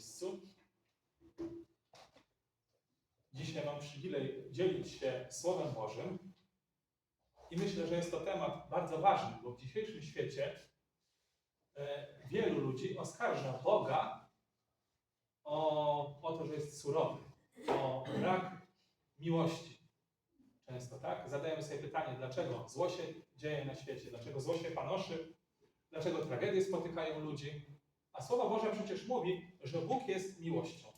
miejscu. Dzisiaj mam przywilej dzielić się Słowem Bożym i myślę, że jest to temat bardzo ważny, bo w dzisiejszym świecie e, wielu ludzi oskarża Boga o, o to, że jest surowy, o brak miłości. Często tak? Zadajemy sobie pytanie, dlaczego zło się dzieje na świecie, dlaczego zło się panoszy, dlaczego tragedie spotykają ludzi. A Słowo Boże przecież mówi, że Bóg jest miłością.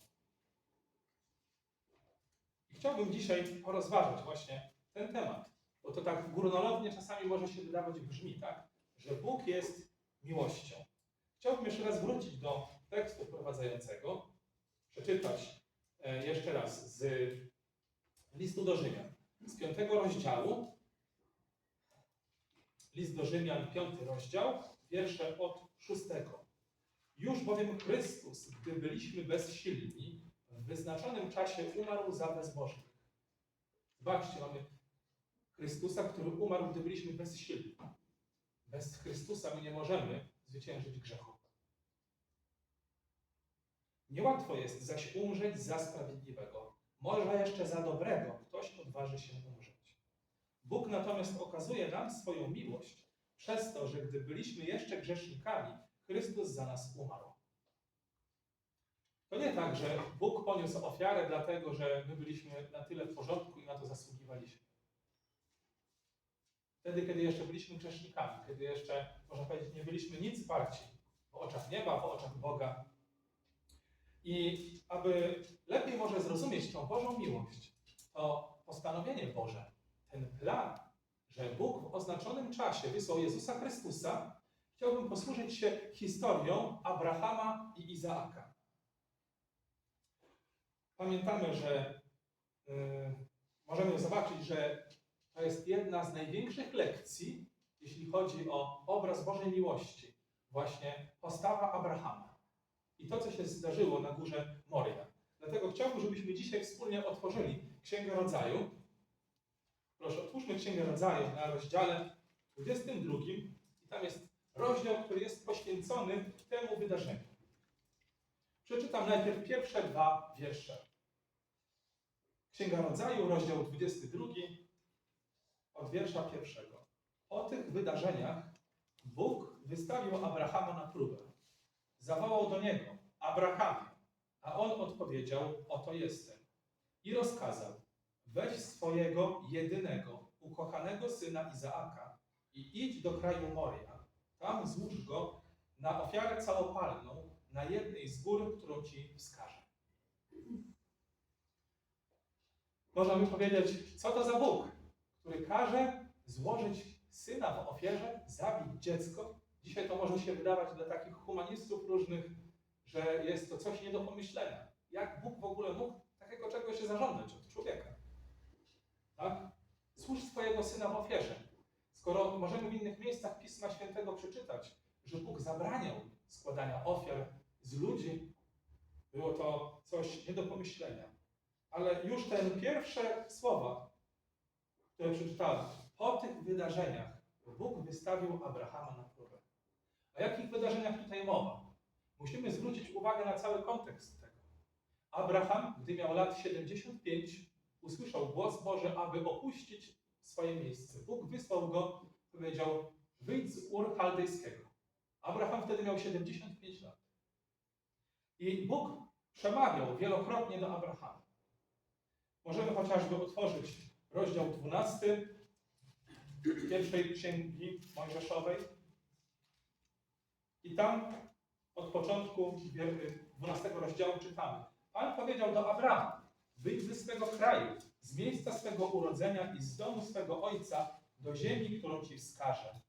I chciałbym dzisiaj porozważać właśnie ten temat, bo to tak górnolotnie czasami może się wydawać brzmi, tak? Że Bóg jest miłością. Chciałbym jeszcze raz wrócić do tekstu wprowadzającego, przeczytać e, jeszcze raz z listu do Rzymian, z piątego rozdziału. List do Rzymian, piąty rozdział, wiersze od szóstego. Już bowiem Chrystus, gdy byliśmy bezsilni, w wyznaczonym czasie umarł za bezbożnych. Zobaczcie, mamy Chrystusa, który umarł, gdy byliśmy bezsilni. Bez Chrystusa my nie możemy zwyciężyć grzechu. Niełatwo jest zaś umrzeć za sprawiedliwego. Może jeszcze za dobrego ktoś odważy się umrzeć. Bóg natomiast okazuje nam swoją miłość przez to, że gdy byliśmy jeszcze grzesznikami, Chrystus za nas umarł. To nie tak, że Bóg poniósł ofiarę dlatego, że my byliśmy na tyle w porządku i na to zasługiwaliśmy. Wtedy, kiedy jeszcze byliśmy grzesznikami, kiedy jeszcze, można powiedzieć, nie byliśmy nic warci w oczach nieba, w oczach Boga. I aby lepiej może zrozumieć tą Bożą miłość, to postanowienie Boże, ten plan, że Bóg w oznaczonym czasie wysłał Jezusa Chrystusa, chciałbym posłużyć się historią Abrahama i Izaaka. Pamiętamy, że y, możemy zobaczyć, że to jest jedna z największych lekcji, jeśli chodzi o obraz Bożej miłości, właśnie postawa Abrahama i to, co się zdarzyło na górze Moria. Dlatego chciałbym, żebyśmy dzisiaj wspólnie otworzyli Księgę Rodzaju. Proszę, otwórzmy Księgę Rodzaju na rozdziale 22 i tam jest rozdział, który jest poświęcony temu wydarzeniu. Przeczytam najpierw pierwsze dwa wiersze. Księga Rodzaju, rozdział 22, od wiersza pierwszego. O tych wydarzeniach Bóg wystawił Abrahama na próbę. Zawołał do niego, Abrahamie, a on odpowiedział, oto jestem. I rozkazał, weź swojego jedynego, ukochanego syna Izaaka i idź do kraju Moria. Tam złóż go na ofiarę całopalną na jednej z gór, którą ci wskażę. Można by powiedzieć, co to za Bóg, który każe złożyć syna w ofierze, zabić dziecko. Dzisiaj to może się wydawać dla takich humanistów różnych, że jest to coś nie do pomyślenia. Jak Bóg w ogóle mógł takiego czegoś się zażądać od człowieka? Tak? Służ swojego syna w ofierze. Skoro możemy w innych miejscach Pisma Świętego przeczytać, że Bóg zabraniał składania ofiar z ludzi, było to coś nie do pomyślenia. Ale już te pierwsze słowa, które przeczytałem, po tych wydarzeniach Bóg wystawił Abrahama na próbę. O jakich wydarzeniach tutaj mowa? Musimy zwrócić uwagę na cały kontekst tego. Abraham, gdy miał lat 75, usłyszał głos Boży, aby opuścić swoje miejsce. Bóg wysłał go, powiedział, wyjdź z Ur Chaldejskiego. Abraham wtedy miał 75 lat. I Bóg przemawiał wielokrotnie do Abrahama. Możemy chociażby otworzyć rozdział 12 pierwszej księgi Mojżeszowej. I tam od początku 12 rozdziału czytamy. Pan powiedział do Abrama, wyjdź ze swego kraju, z miejsca swego urodzenia i z domu swego ojca do ziemi, którą ci wskażę.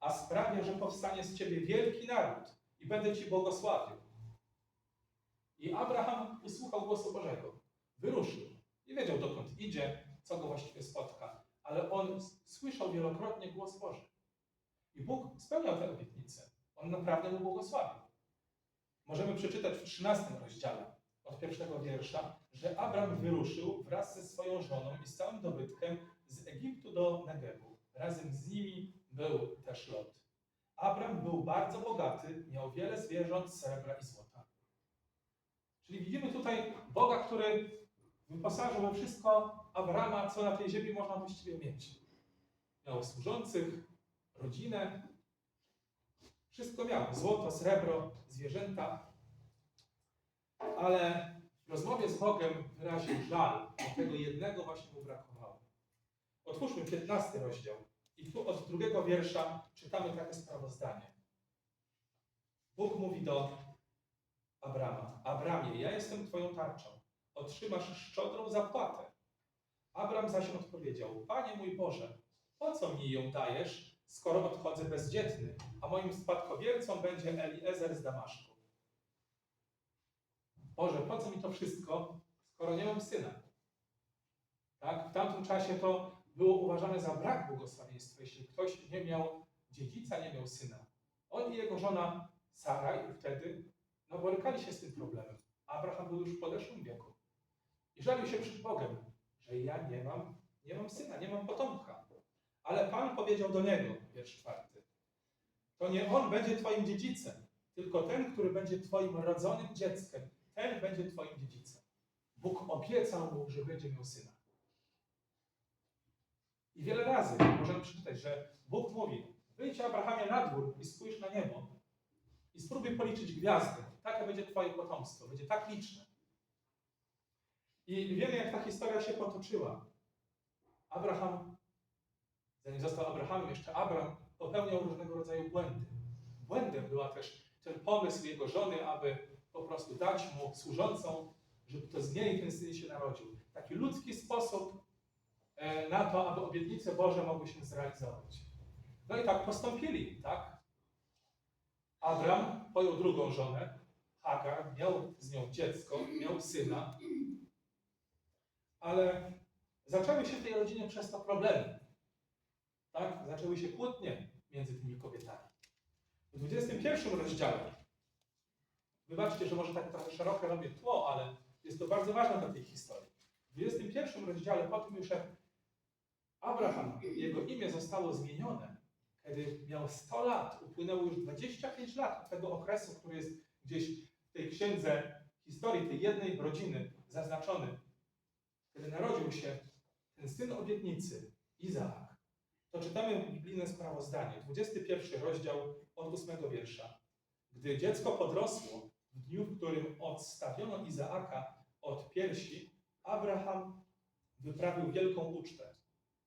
A sprawię, że powstanie z ciebie wielki naród i będę ci błogosławił. I Abraham usłuchał głosu Bożego. Wyruszył. Nie wiedział dokąd idzie, co go właściwie spotka, ale on słyszał wielokrotnie głos Boży. I Bóg spełniał te obietnice. On naprawdę mu błogosławił. Możemy przeczytać w 13 rozdziale od pierwszego wiersza, że Abram wyruszył wraz ze swoją żoną i z całym dobytkiem z Egiptu do Negebu. Razem z nimi był też Lot. Abram był bardzo bogaty, miał wiele zwierząt, srebra i złota. Czyli widzimy tutaj Boga, który wyposażył we wszystko Abrama, co na tej ziemi można właściwie mieć. Miał służących, rodzinę, wszystko miał. Złoto, srebro, zwierzęta. Ale w rozmowie z Bogiem wyraził żal, bo tego jednego właśnie mu brakowało. Otwórzmy 15 rozdział. I tu od drugiego wiersza czytamy takie sprawozdanie. Bóg mówi do Abrama: Abramie, ja jestem Twoją tarczą. Otrzymasz szczodrą zapłatę. Abram zaś odpowiedział: Panie mój Boże, po co mi ją dajesz, skoro odchodzę bezdzietny, a moim spadkobiercą będzie Eliezer z Damaszku? Boże, po co mi to wszystko, skoro nie mam syna? Tak? W tamtym czasie to było uważane za brak błogosławieństwa, jeśli ktoś nie miał dziedzica, nie miał syna. On i jego żona Saraj wtedy no, borykali się z tym problemem. Abraham był już w podeszłym wieku. I żalił się przed Bogiem, że ja nie mam, nie mam syna, nie mam potomka. Ale Pan powiedział do niego, wiersz czwarty, to nie on będzie twoim dziedzicem, tylko ten, który będzie twoim rodzonym dzieckiem, ten będzie twoim dziedzicem. Bóg obiecał mu, że będzie miał syna. I wiele razy możemy przeczytać, że Bóg mówi, wyjdź Abrahamie na dwór i spójrz na niebo i spróbuj policzyć gwiazdy. Takie będzie twoje potomstwo, będzie tak liczne. I wiemy, jak ta historia się potoczyła. Abraham, zanim został Abrahamem, jeszcze Abraham popełniał różnego rodzaju błędy. Błędem była też ten pomysł jego żony, aby po prostu dać mu służącą, żeby to z niej ten syn się narodził. Taki ludzki sposób e, na to, aby obietnice Boże mogły się zrealizować. No i tak postąpili, tak? Abram pojął drugą żonę, Hagar, miał z nią dziecko, miał syna, ale zaczęły się w tej rodzinie przez to problemy. Tak? Zaczęły się kłótnie między tymi kobietami. W 21 rozdziale, wybaczcie, że może tak trochę szerokie robię tło, ale jest to bardzo ważne dla tej historii. W 21 rozdziale, po tym już jak Abraham, jego imię zostało zmienione, kiedy miał 100 lat, upłynęło już 25 lat od tego okresu, który jest gdzieś w tej księdze historii tej jednej rodziny zaznaczony, kiedy narodził się ten syn obietnicy, Izaak, to czytamy biblijne sprawozdanie, 21 rozdział od 8 wiersza. Gdy dziecko podrosło, w dniu, w którym odstawiono Izaaka od piersi, Abraham wyprawił wielką ucztę.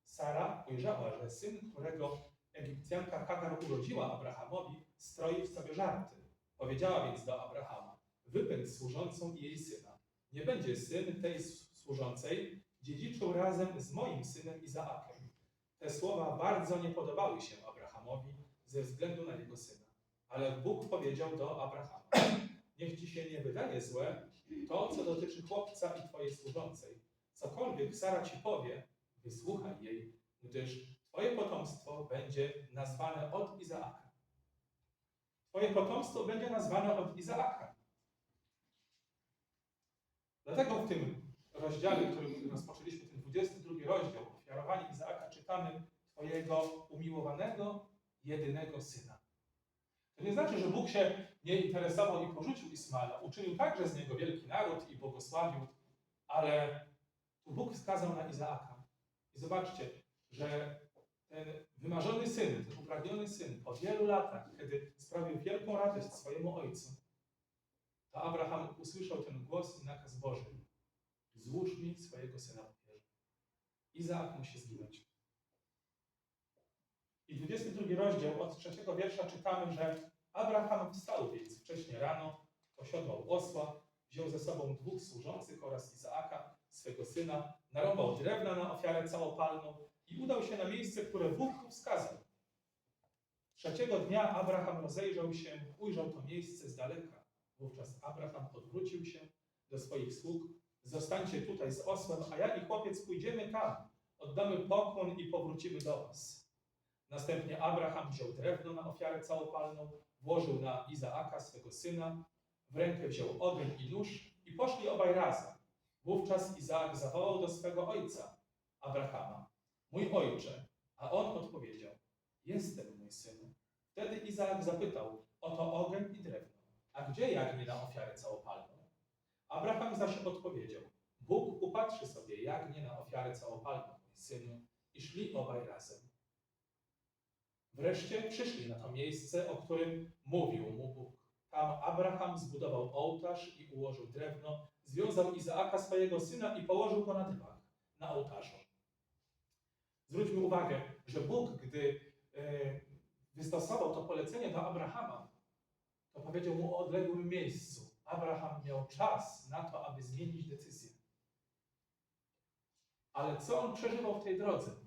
Sara ujrzała, że syn, którego Egipcjanka Hagar urodziła Abrahamowi, stroi w sobie żarty. Powiedziała więc do Abrahama, wypędź służącą i jej syna. Nie będzie syn tej służącej dziedziczył razem z moim synem Izaakiem. Te słowa bardzo nie podobały się Abrahamowi ze względu na jego syna. Ale Bóg powiedział do Abrahama, niech ci się nie wydaje złe to, co dotyczy chłopca i twojej służącej. Cokolwiek Sara ci powie, wysłuchaj jej, gdyż twoje potomstwo będzie nazwane od Izaaka. Twoje potomstwo będzie nazwane od Izaaka. Dlatego w tym rozdziale, którym rozpoczęliśmy, ten 22 rozdział, ofiarowanie Izaaka, czytamy Twojego umiłowanego, jedynego syna. To nie znaczy, że Bóg się nie interesował i porzucił Ismaela. Uczynił także z niego wielki naród i błogosławił, ale tu Bóg wskazał na Izaaka. I zobaczcie, że ten wymarzony syn, ten upragniony syn, po wielu latach, kiedy sprawił wielką radość swojemu ojcu, to Abraham usłyszał ten głos i nakaz Boży. Złóż mi swojego syna w. Izaak musi zginąć. I 22 rozdział od trzeciego wiersza czytamy, że Abraham wstał więc wcześnie rano, osiodłał osła, wziął ze sobą dwóch służących oraz Izaaka, swego syna, narąbał drewna na ofiarę całopalną i udał się na miejsce, które Bóg mu wskazał. Trzeciego dnia Abraham rozejrzał się, ujrzał to miejsce z daleka. Wówczas Abraham odwrócił się do swoich sług. Zostańcie tutaj z osłem, a ja i chłopiec pójdziemy tam. Oddamy pokłon i powrócimy do was. Następnie Abraham wziął drewno na ofiarę całopalną, włożył na Izaaka, swego syna, w rękę wziął ogień i nóż i poszli obaj razem. Wówczas Izaak zawołał do swego ojca, Abrahama, mój ojcze, a on odpowiedział, jestem mój synu. Wtedy Izaak zapytał, oto ogień i drewno, a gdzie jagnię na ofiarę całopalną? Abraham zaś odpowiedział: Bóg upatrzy sobie jagnię na ofiarę całopalną, mój synu, i szli obaj razem. Wreszcie przyszli na to miejsce, o którym mówił mu Bóg. Tam Abraham zbudował ołtarz i ułożył drewno, związał Izaaka swojego syna i położył go na dywach, na ołtarzu. Zwróćmy uwagę, że Bóg, gdy e, wystosował to polecenie do Abrahama, to powiedział mu o odległym miejscu. Abraham miał czas na to, aby zmienić decyzję. Ale co on przeżywał w tej drodze?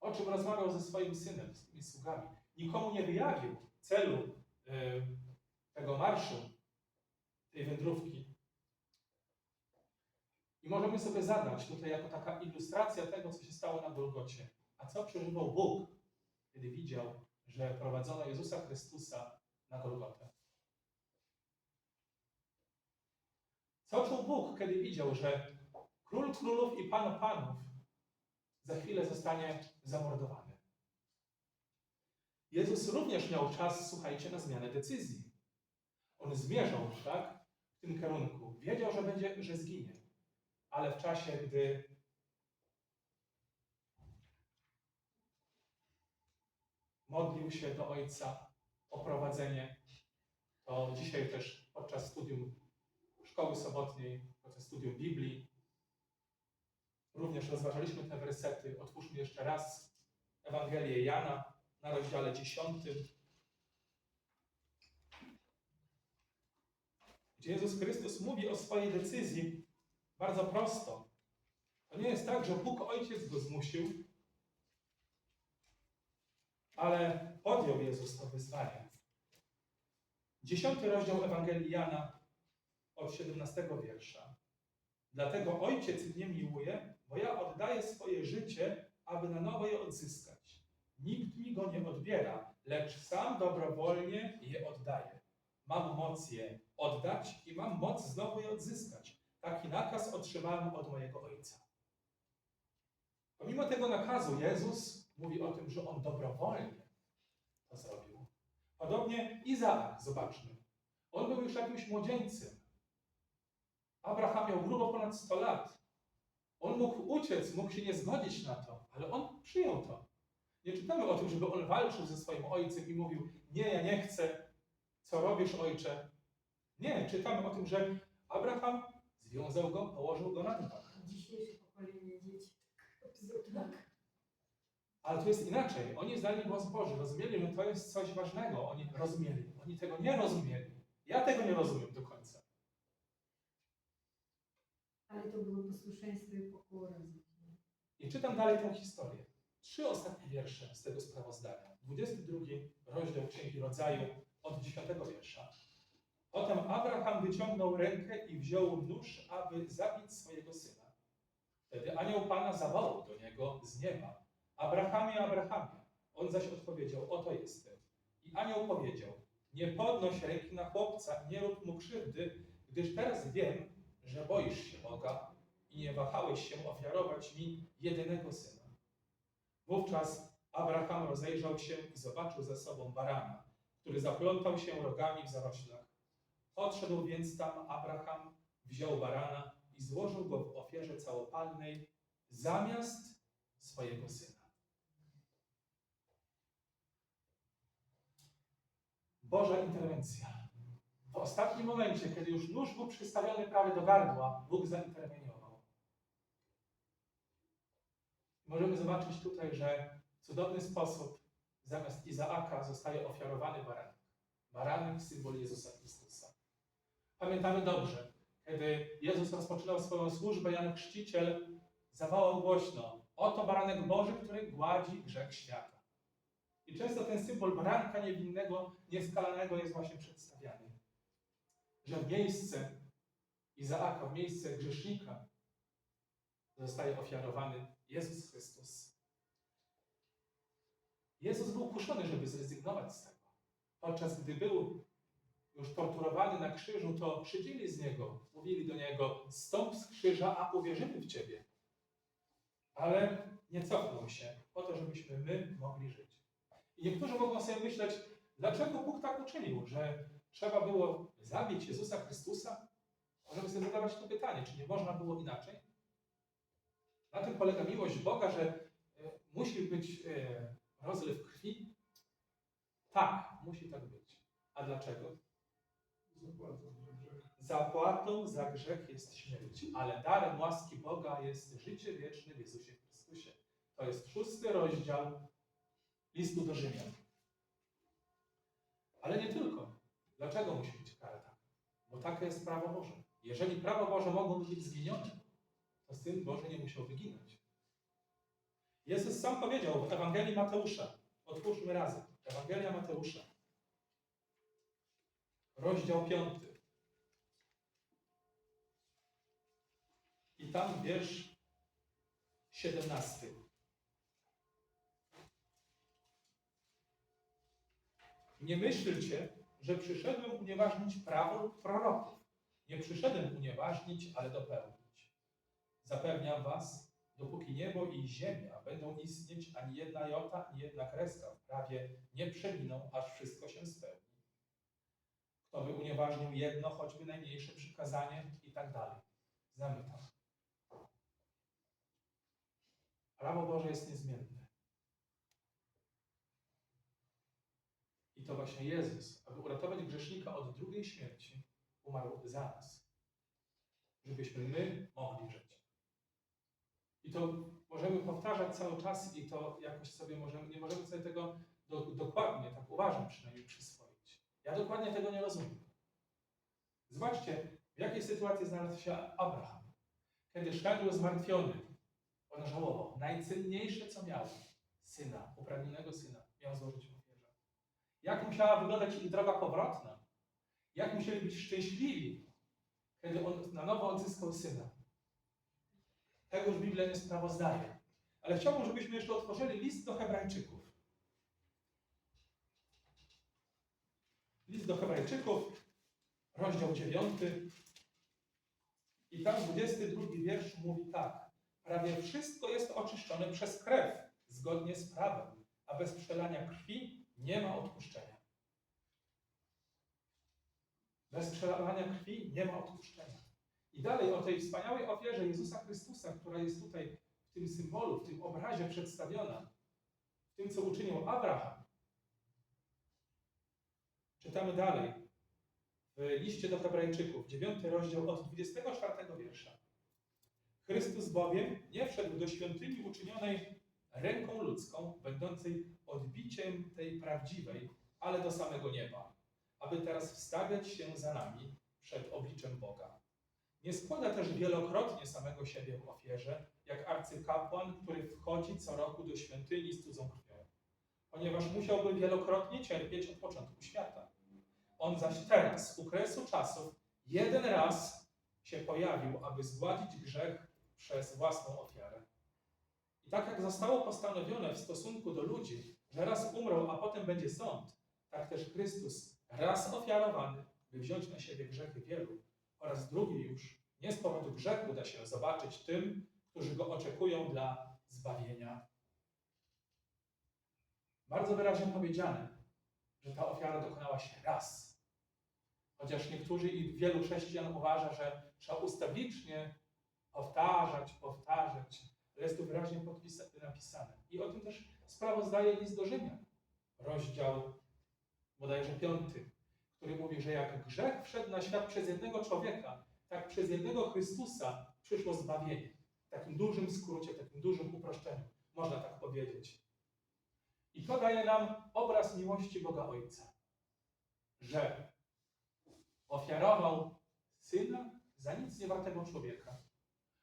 O czym rozmawiał ze swoim synem, z tymi sługami? Nikomu nie wyjawił celu e, tego marszu, tej wędrówki. I możemy sobie zadać tutaj jako taka ilustracja tego, co się stało na Golgocie. A co przeżywał Bóg, kiedy widział, że prowadzono Jezusa Chrystusa na Golgotę? Co czuł Bóg, kiedy widział, że król królów i pan panów za chwilę zostanie zamordowany? Jezus również miał czas, słuchajcie, na zmianę decyzji. On zmierzał, tak, w tym kierunku. Wiedział, że będzie, że zginie. Ale w czasie, gdy modlił się do Ojca o prowadzenie, to dzisiaj też podczas studium szkoły sobotniej, podczas studium Biblii, również rozważaliśmy te wersety. Otwórzmy jeszcze raz Ewangelię Jana na rozdziale 10. gdzie Jezus Chrystus mówi o swojej decyzji bardzo prosto. To nie jest tak, że Bóg Ojciec go zmusił, ale podjął Jezus to wyzwanie. Dziesiąty rozdział Ewangelii Jana od 17 wiersza. Dlatego Ojciec mnie miłuje, bo ja oddaję swoje życie, aby na nowo je odzyskać. Nikt mi go nie odbiera, lecz sam dobrowolnie je oddaje. Mam moc je oddać i mam moc znowu je odzyskać. Taki nakaz otrzymałem od mojego Ojca. Pomimo tego nakazu Jezus mówi o tym, że On dobrowolnie to zrobił. Podobnie Izaak, zobaczmy. On był już jakimś młodzieńcem. Abraham miał grubo ponad 100 lat. On mógł uciec, mógł się nie zgodzić na to, ale on przyjął to. Nie czytamy o tym, żeby on walczył ze swoim ojcem i mówił: Nie, ja nie chcę, co robisz, ojcze? Nie, czytamy o tym, że Abraham związał go, położył go na dwach. Dzisiejsze pokolenie dzieci tak tak. Ale to jest inaczej. Oni znali głos Boży, rozumieli, że to jest coś ważnego. Oni rozumieli. Oni tego nie rozumieli. Ja tego nie rozumiem do końca. Ale to było posłuszeństwo i pokora. I czytam dalej tę historię. Trzy ostatnie wiersze z tego sprawozdania. 22 rozdział Księgi Rodzaju od 10 wiersza. Potem Abraham wyciągnął rękę i wziął nóż, aby zabić swojego syna. Wtedy anioł Pana zawołał do niego z nieba. Abrahamie, Abrahamie. On zaś odpowiedział, oto jestem. I anioł powiedział, nie podnoś ręki na chłopca, nie rób mu krzywdy, gdyż teraz wiem, że boisz się Boga i nie wahałeś się ofiarować mi jedynego syna. Wówczas Abraham rozejrzał się i zobaczył za sobą barana, który zaplątał się rogami w zaroślach. Podszedł więc tam Abraham, wziął barana i złożył go w ofierze całopalnej zamiast swojego syna. Boża interwencja. W ostatnim momencie, kiedy już nóż był przystawiony prawie do gardła, Bóg zainterweniował. Możemy zobaczyć tutaj, że w cudowny sposób zamiast Izaaka zostaje ofiarowany baranek. Baranek symbol Jezusa Chrystusa. Pamiętamy dobrze, kiedy Jezus rozpoczynał swoją służbę, Jan Chrzciciel zawołał głośno: Oto baranek Boży, który gładzi grzech świata. I często ten symbol baranka niewinnego, nieskalanego jest właśnie przedstawiany. Że miejsce Izaaka, w miejsce grzesznika zostaje ofiarowany Jezus Chrystus. Jezus był kuszony, żeby zrezygnować z tego. Podczas gdy był już torturowany na krzyżu, to szydzili z niego, mówili do niego: Stąp z krzyża, a uwierzymy w ciebie. Ale nie cofnął się po to, żebyśmy my mogli żyć. I niektórzy mogą sobie myśleć, dlaczego Bóg tak uczynił, że trzeba było zabić Jezusa Chrystusa? Możemy sobie zadawać to pytanie, czy nie można było inaczej? Na tym polega miłość Boga, że e, musi być e, rozlew krwi? Tak, musi tak być. A dlaczego? Zapłatą za grzech jest śmierć, ale darem łaski Boga jest życie wieczne w Jezusie Chrystusie. To jest szósty rozdział listu do Rzymian. Ale nie tylko. Dlaczego musi być kara taka? Bo takie jest prawo Boże. Jeżeli prawo Boże mogło być zmienione, to Syn Boży nie musiał wyginąć. Jezus sam powiedział w Ewangelii Mateusza, otwórzmy razem, Ewangelia Mateusza, rozdział 5. I tam wiersz 17. Nie myślcie, że przyszedłem unieważnić prawo proroków. Nie przyszedłem unieważnić, ale dopełnić. Zapewniam was, dopóki niebo i ziemia będą istnieć, ani jedna jota, ani jedna kreska w prawie nie przeminą, aż wszystko się spełni. Kto by unieważnił jedno, choćby najmniejsze przykazanie i tak dalej. Zamykam. Prawo Boże jest niezmienne. I to właśnie Jezus, aby uratować grzesznika od drugiej śmierci, umarł za nas, żebyśmy my mogli żyć. I to możemy powtarzać cały czas i to jakoś sobie możemy, nie możemy sobie tego do, dokładnie, tak uważam przynajmniej, przyswoić. Ja dokładnie tego nie rozumiem. Zobaczcie, w jakiej sytuacji znalazł się Abraham. Kiedy szedł zmartwiony, on żałował. Najcenniejsze, co miał, syna, upragnionego syna, miał złożyć. Jak musiała wyglądać ich droga powrotna? Jak musieli być szczęśliwi, kiedy on na nowo odzyskał syna? Tego już Biblia nie sprawozdaje. Ale chciałbym, żebyśmy jeszcze otworzyli list do Hebrajczyków. List do Hebrajczyków, rozdział 9. I tam 22 wiersz mówi tak. Prawie wszystko jest oczyszczone przez krew, zgodnie z prawem, a bez przelania krwi nie ma odpuszczenia. Bez przelania krwi nie ma odpuszczenia. I dalej o tej wspaniałej ofierze Jezusa Chrystusa, która jest tutaj w tym symbolu, w tym obrazie przedstawiona, w tym, co uczynił Abraham. Czytamy dalej w liście do Hebrajczyków, 9 rozdział od 24 wiersza. Chrystus bowiem nie wszedł do świątyni uczynionej ręką ludzką, będącej odbiciem tej prawdziwej, ale do samego nieba, aby teraz wstawiać się za nami przed obliczem Boga. Nie składa też wielokrotnie samego siebie w ofierze, jak arcykapłan, który wchodzi co roku do świątyni z cudzą krwią, ponieważ musiałby wielokrotnie cierpieć od początku świata. On zaś teraz, u kresu czasów, jeden raz się pojawił, aby zgładzić grzech przez własną ofiarę. I tak jak zostało postanowione w stosunku do ludzi, że raz umrą, a potem będzie sąd, tak też Chrystus raz ofiarowany, by wziąć na siebie grzechy wielu, oraz drugi już nie z powodu grzechu da się zobaczyć tym, którzy go oczekują dla zbawienia. Bardzo wyraźnie powiedziane, że ta ofiara dokonała się raz. Chociaż niektórzy i wielu chrześcijan uważa, że trzeba ustawicznie powtarzać, powtarzać. Jest tu wyraźnie napisane. I o tym też sprawozdaje list do Rzymian. Rozdział bodajże piąty, który mówi, że jak grzech wszedł na świat przez jednego człowieka, tak przez jednego Chrystusa przyszło zbawienie. W takim dużym skrócie, w takim dużym uproszczeniu. Można tak powiedzieć. I to daje nam obraz miłości Boga Ojca. Że ofiarował Syna za nic niewartego człowieka.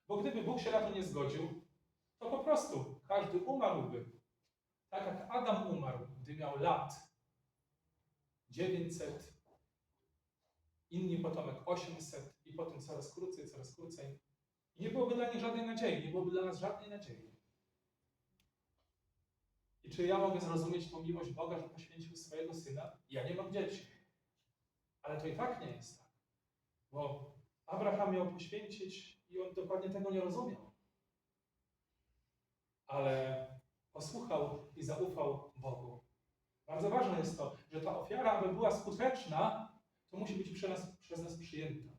Bo gdyby Bóg się na to nie zgodził, to po prostu każdy umarłby. Tak jak Adam umarł, gdy miał lat 900, inni potomek 800 i potem coraz krócej, coraz krócej. I nie byłoby dla nich żadnej nadziei, nie byłoby dla nas żadnej nadziei. I czy ja mogę zrozumieć tą miłość Boga, że poświęcił swojego syna? Ja nie mam dzieci. Ale to i tak nie jest tak. Bo Abraham miał poświęcić i on dokładnie tego nie rozumiał. Ale posłuchał i zaufał Bogu. Bardzo ważne jest to, że ta ofiara, aby była skuteczna, to musi być przez nas, przez nas przyjęta.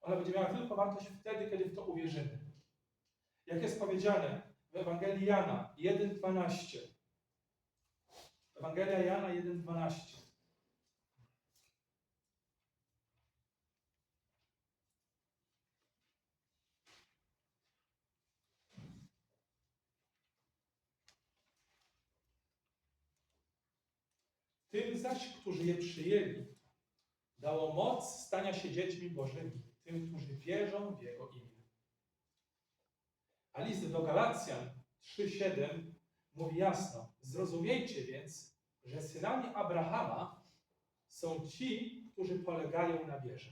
Ona będzie miała tylko wartość wtedy, kiedy w to uwierzymy. Jak jest powiedziane w Ewangelii Jana 1,12. Ewangelia Jana 1,12. Tym zaś, którzy je przyjęli, dało moc stania się dziećmi Bożymi, tym, którzy wierzą w Jego imię. A list do Galacjan 3,7 mówi jasno: Zrozumiejcie więc, że synami Abrahama są ci, którzy polegają na wierze.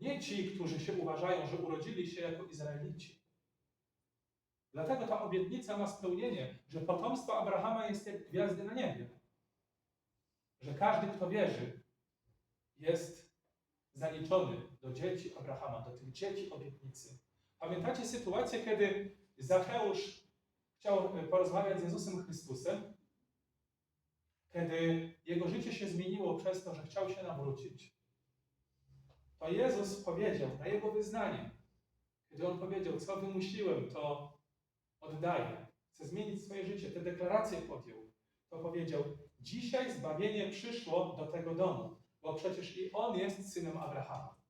Nie ci, którzy się uważają, że urodzili się jako Izraelici. Dlatego ta obietnica ma spełnienie, że potomstwo Abrahama jest jak gwiazdy na niebie. Że każdy, kto wierzy, jest zaliczony do dzieci Abrahama, do tych dzieci obietnicy. Pamiętacie sytuację, kiedy Zacheusz chciał e, porozmawiać z Jezusem Chrystusem? Kiedy jego życie się zmieniło przez to, że chciał się nawrócić? To Jezus powiedział na jego wyznanie, kiedy on powiedział, co wymusiłem, to oddaję. Chcę zmienić swoje życie, te deklaracje podjął. To powiedział, dzisiaj zbawienie przyszło do tego domu, bo przecież i on jest synem Abrahama.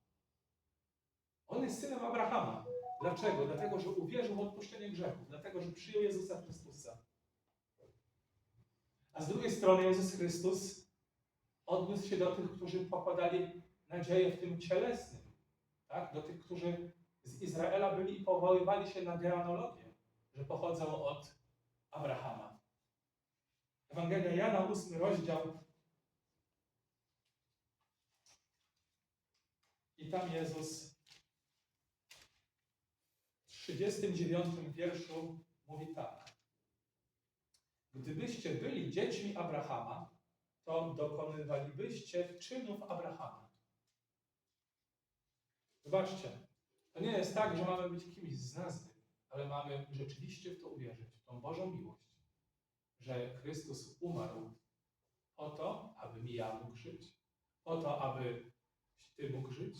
On jest synem Abrahama. Dlaczego? Dlatego, że uwierzył w odpuszczenie grzechów, dlatego, że przyjął Jezusa Chrystusa. A z drugiej strony Jezus Chrystus odniósł się do tych, którzy pokładali nadzieję w tym cielesnym, tak? do tych, którzy z Izraela byli i powoływali się na genealogię, że pochodzą od Abrahama. Ewangelia Jana, ósmy rozdział. I tam Jezus w 39 wierszu mówi tak. Gdybyście byli dziećmi Abrahama, to dokonywalibyście czynów Abrahama. Zobaczcie, to nie jest tak, że mamy być kimś z nazwy, ale mamy rzeczywiście w to uwierzyć, w tą Bożą miłość, że Chrystus umarł po to, abym ja mógł żyć, po to, abyś Ty mógł żyć,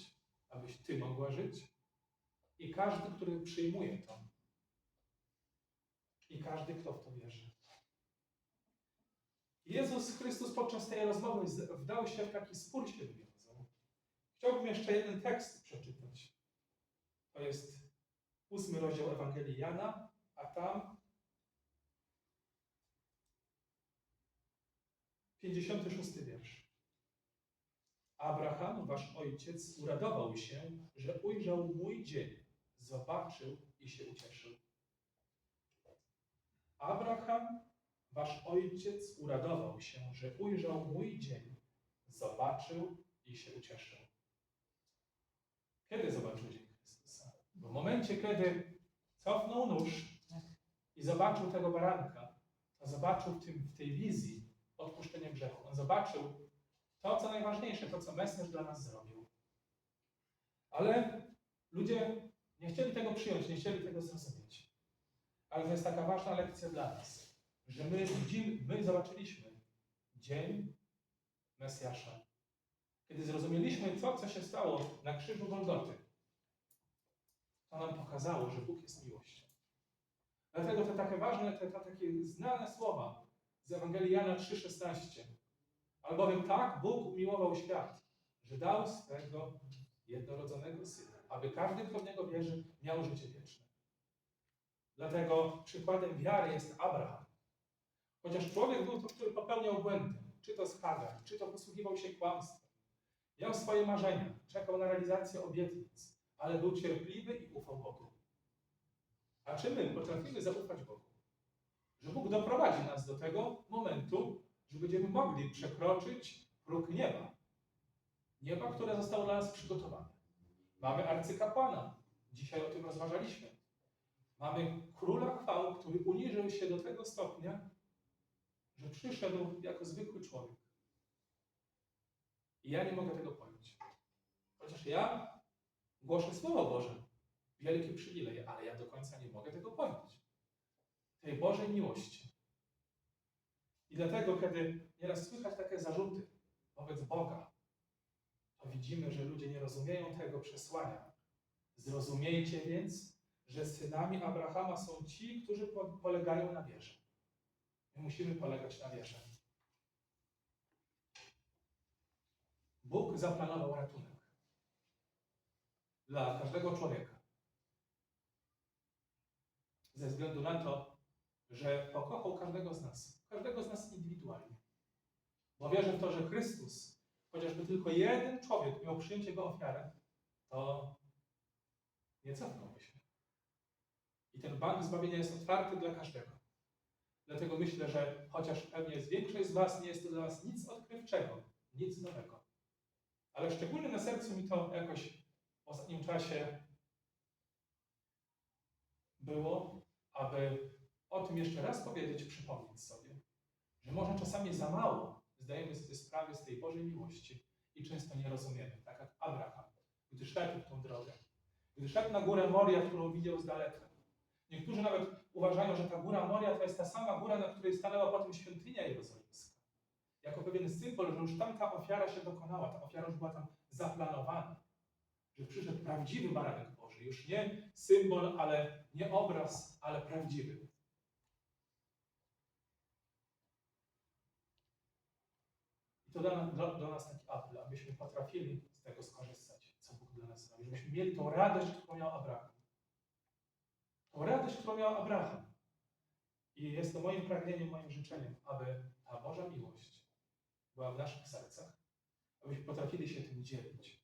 abyś Ty mogła żyć. I każdy, który przyjmuje to, i każdy, kto w to wierzy. Jezus Chrystus podczas tej rozmowy wdał się w taki spór się wywiązał. Chciałbym jeszcze jeden tekst przeczytać. To jest ósmy rozdział Ewangelii Jana, a tam 56 wiersz. Abraham, wasz ojciec, uradował się, że ujrzał mój dzień, zobaczył i się ucieszył. Abraham, wasz ojciec, uradował się, że ujrzał mój dzień, zobaczył i się ucieszył. Kiedy zobaczył dzień w momencie, kiedy cofnął nóż i zobaczył tego baranka, to zobaczył w, tym, w tej wizji odpuszczenie grzechu. On zobaczył to, co najważniejsze, to, co Mesjasz dla nas zrobił. Ale ludzie nie chcieli tego przyjąć, nie chcieli tego zrozumieć. Ale to jest taka ważna lekcja dla nas, że my widzimy, my zobaczyliśmy dzień Mesjasza. Kiedy zrozumieliśmy to, co się stało na krzyżu Golgoty, to nam pokazało, że Bóg jest miłością. Dlatego te takie ważne, te, te takie znane słowa z Ewangelii Jana 3,16. Albowiem tak Bóg umiłował świat, że dał swego jednorodzonego Syna, aby każdy, kto w Niego wierzy, miał życie wieczne. Dlatego przykładem wiary jest Abraham. Chociaż człowiek był który popełniał błędy, czy to z Hagar, czy to posługiwał się kłamstwem, miał swoje marzenia, czekał na realizację obietnic, ale był cierpliwy i ufał Bogu. A czy my potrafimy zaufać Bogu? Że Bóg doprowadzi nas do tego momentu, że będziemy mogli przekroczyć próg nieba. Nieba, które zostało dla nas przygotowane. Mamy arcykapłana. Dzisiaj o tym rozważaliśmy. Mamy króla chwały, który uniżył się do tego stopnia, że przyszedł jako zwykły człowiek. I ja nie mogę tego pojąć. Chociaż ja głoszę Słowo Boże, wielkie przywileje, ale ja do końca nie mogę tego pojąć. Tej Bożej miłości. I dlatego, kiedy nieraz słychać takie zarzuty wobec Boga, to widzimy, że ludzie nie rozumieją tego przesłania. Zrozumiejcie więc, że synami Abrahama są ci, którzy po, polegają na wierze. My musimy polegać na wierze. Bóg zaplanował ratunek dla każdego człowieka. Ze względu na to, że pokochał każdego z nas, każdego z nas indywidualnie. Bo wierzę w to, że Chrystus, chociażby tylko jeden człowiek miał przyjąć Jego ofiarę, to nie cofnąłby się. I ten bank zbawienia jest otwarty dla każdego. Dlatego myślę, że chociaż pewnie jest większość z Was, nie jest to dla Was nic odkrywczego, nic nowego. Ale szczególnie na sercu mi to jakoś ostatnim czasie było, aby o tym jeszcze raz powiedzieć, przypomnieć sobie, że może czasami za mało zdajemy sobie sprawę z tej Bożej miłości i często nie rozumiemy, tak jak Abraham, gdy szedł w tą drogę, gdy szedł na górę Moria, którą widział z daleka. Niektórzy nawet uważają, że ta góra Moria to jest ta sama góra, na której stanęła potem świątynia jerozolimska. Jako pewien symbol, że już tam ta ofiara się dokonała, ta ofiara już była tam zaplanowana. Że przyszedł prawdziwy baranek Boży. Już nie symbol, ale nie obraz, ale prawdziwy. I to do, do, do nas taki apel, abyśmy potrafili z tego skorzystać, co Bóg dla nas robi. Żebyśmy mieli tą radość, którą miał Abraham. Tą radość, którą miał Abraham. I jest to moim pragnieniem, moim życzeniem, aby ta Boża miłość była w naszych sercach, abyśmy potrafili się tym dzielić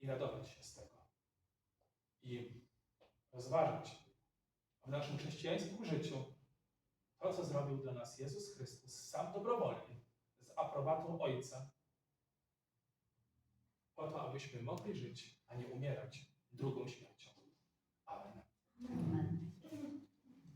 i radować się z tego. I rozważać w naszym chrześcijańskim życiu to, co zrobił dla nas Jezus Chrystus sam dobrowolnie, z aprobatą Ojca, po to, abyśmy mogli żyć, a nie umierać drugą śmiercią. Amen. Amen.